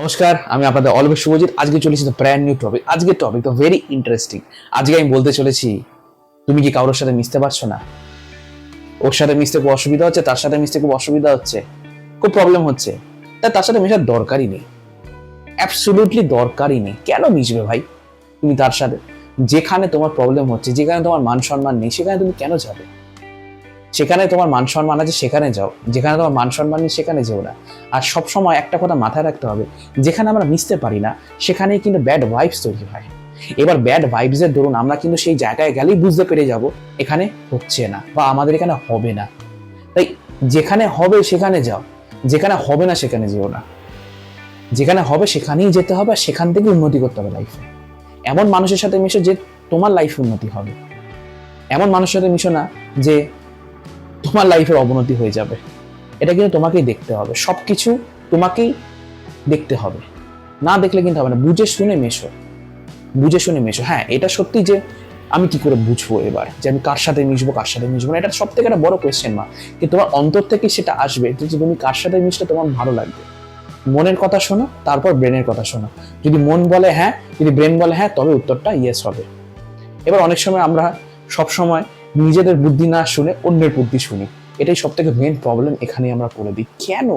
নমস্কার, আমি আপনাদের অলবে শুভজিৎ। আজকে চলেছি তো ব্র্যান্ড নিউ টপিক আজকের টপিক তো ভেরি ইন্টারেস্টিং আজকে আমি বলতে চলেছি, তুমি কি কারোর সাথে মিশতে পারছ না? ওর সাথে মিশতে খুব অসুবিধা হচ্ছে, তার সাথে মিশতে খুব অসুবিধা হচ্ছে, খুব প্রবলেম হচ্ছে। তা তার সাথে মেশার দরকারই নেই। অ্যাবসলুটলি দরকারই নেই। কেন মিশবে ভাই? তুমি তার সাথে। যেখানে তোমার প্রবলেম হচ্ছে, যেখানে তোমার মান সম্মান নেই, সেখানে তুমি কেন যাবে? সেখানে তোমার মান সম্মান আছে, সেখানে যাও। যেখানে তোমার মান সম্মান নেই, সেখানে যেও না। আর সব সময় একটা কথা মাথায় রাখতে হবে, যেখানে আমরা মিশতে পারি না, সেখানেই কিন্তু ব্যাড ভাইবস তৈরি হয়। এবার ব্যাড ভাইবসের ধরুন আমরা কিন্তু সেই জায়গায় গেলেই বুঝতে পেরে যাব, এখানে হচ্ছে না বা আমাদের এখানে হবে না। তাই যেখানে হবে সেখানে যাও, যেখানে হবে না সেখানে যেও না। যেখানে হবে সেখানেই যেতে হবে, আর সেখান থেকে উন্নতি করতে হবে লাইফে এমন মানুষের সাথে মিশো যে তোমার লাইফে উন্নতি হবে। এমন মানুষের সাথে মিশো না যে তোমার লাইফের অবনতি হয়ে যাবে। এটা কিন্তু তোমাকেই দেখতে হবে। সব কিছু তোমাকেই দেখতে হবে। না দেখলে কিন্তু হবে না। বুঝে শুনে মেশো। বুঝে শুনে মেশো। হ্যাঁ এটা সত্যি যে আমি কি করে বুঝব এবার? যে আমি কার সাথে মিশবো, কার সাথে মিশবো না? এটা সব থেকে একটা বড় কোয়েশ্চেন মা কিন্তু তোমার অন্তর থেকে সেটা আসবে। যে তুমি কার সাথে মিশলে তোমার ভালো লাগবে। মনের কথা শোনো, তারপর ব্রেনের কথা শোনো। যদি মন বলে হ্যাঁ যদি ব্রেন বলে হ্যাঁ তবে উত্তরটা ইয়েস হবে। এবার অনেক সময় আমরা সব সময় নিজেদের বুদ্ধি না শুনে অন্যের বুদ্ধি শুনি। এটাই সব থেকে মেন প্রবলেম এখানে আমরা করে দিই। কেন?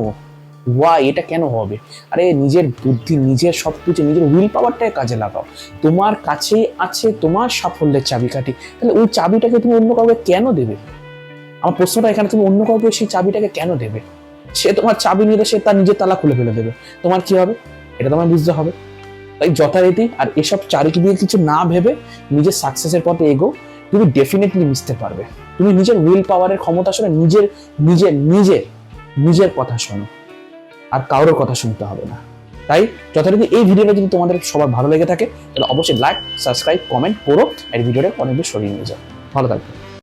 ওয়াই এটা কেন হবে? আরে, নিজের বুদ্ধি, নিজের সব কিছু নিজের উইল পাওয়ারটাকে কাজে লাগাও। তোমার কাছেই আছে, তোমার সাফল্যের চাবিকাঠি। তাহলে ওই চাবিটাকে তুমি অন্য কাউকে কেন দেবে? আমার প্রশ্নটা এখানে, তুমি অন্য কাউকে সেই চাবিটাকে কেন দেবে? সে তোমার চাবি নিলে সে তার নিজের তালা খুলে ফেলে দেবে। তোমার কি হবে? এটা তোমার বুঝতে হবে। তাই যথারীতি আর এসব চারিটি দিয়ে কিছু না ভেবে নিজের সাকসেসের পথে এগো তুমি ডেফিনেটলি মিশতে পারবে। তুমি নিজের উইল পাওয়ারের ক্ষমতা শোনো নিজের নিজের নিজের নিজের কথা শোনো। আর কারোর কথা শুনতে হবে না। তাই যথারীতি এই ভিডিওটা যদি তোমাদের সবার ভালো লেগে থাকে, তাহলে অবশ্যই লাইক সাবস্ক্রাইব কমেন্ট করো আর ভিডিওটা অনেক বেশি সরিয়ে নিয়ে যাও। ভালো থাকবে।